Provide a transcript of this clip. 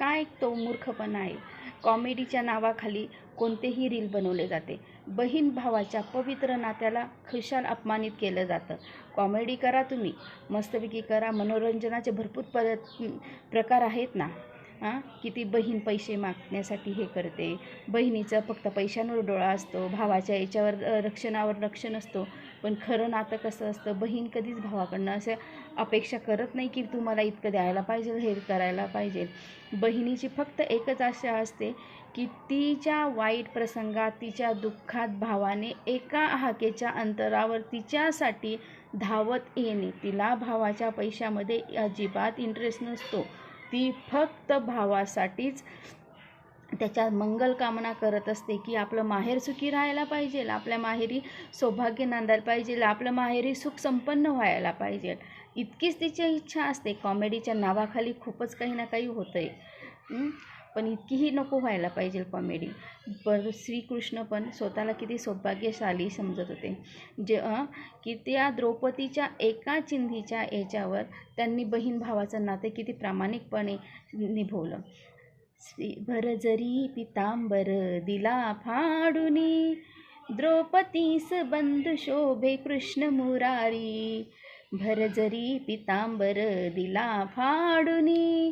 काय तो मूर्खपणा आहे? कॉमेडीच्या नावाखाली कोणतेही रील बनवले जाते. बहीण भावाच्या पवित्र नात्याला खुशाल अपमानित केलं जातं. कॉमेडी करा तुम्ही. मस्तपैकी करा. मनोरंजनाचे भरपूर पर प्रकार आहेत ना? हां किती बहीण पैसे मागण्यासाठी हे करते. बहिणीचं फक्त पैशांवर डोळा असतो. भावाच्या याच्यावर रक्षणावर रक्षण असतो पण खरं नातं कसं असतं? बहीण कधीच भावाकडनं असं अपेक्षा करत नाही की तुम्हाला इतकं द्यायला पाहिजे हे करायला पाहिजे. बहिणीची फक्त एकच आशा असते की तिच्या वाईट प्रसंगात तिच्या दुःखात भावाने एका हाकेच्या अंतरावर तिच्यासाठी धावत येणे. तिला भावाच्या पैशामध्ये अजिबात इंटरेस्ट नसतो. ती फक्त भावासाठीच त्याच्या मंगल कामना करत असते की आपलं माहेर सुखी राहायला पाहिजे आपल्या माहेरी सौभाग्य नांदायला पाहिजे आपलं माहेरी सुख संपन्न व्हायला पाहिजे. इतकीच तिची इच्छा असते. कॉमेडीच्या नावाखाली खूपच काही ना काही होतं आहे पण इतकीही नको व्हायला पाहिजे कॉमेडी. पर श्रीकृष्ण पण स्वतःला किती सौभाग्यशाली समजत होते. जे की त्या द्रौपदीच्या एका चिंधीच्या याच्यावर त्यांनी बहीण भावाचं नाते किती प्रामाणिकपणे निभवलं. श्री भरजरी पितांबर दिला फाडुनी द्रौपदीस बंधू शोभे कृष्ण मुरारी भरजरी पितांबर दिला फाडुनी.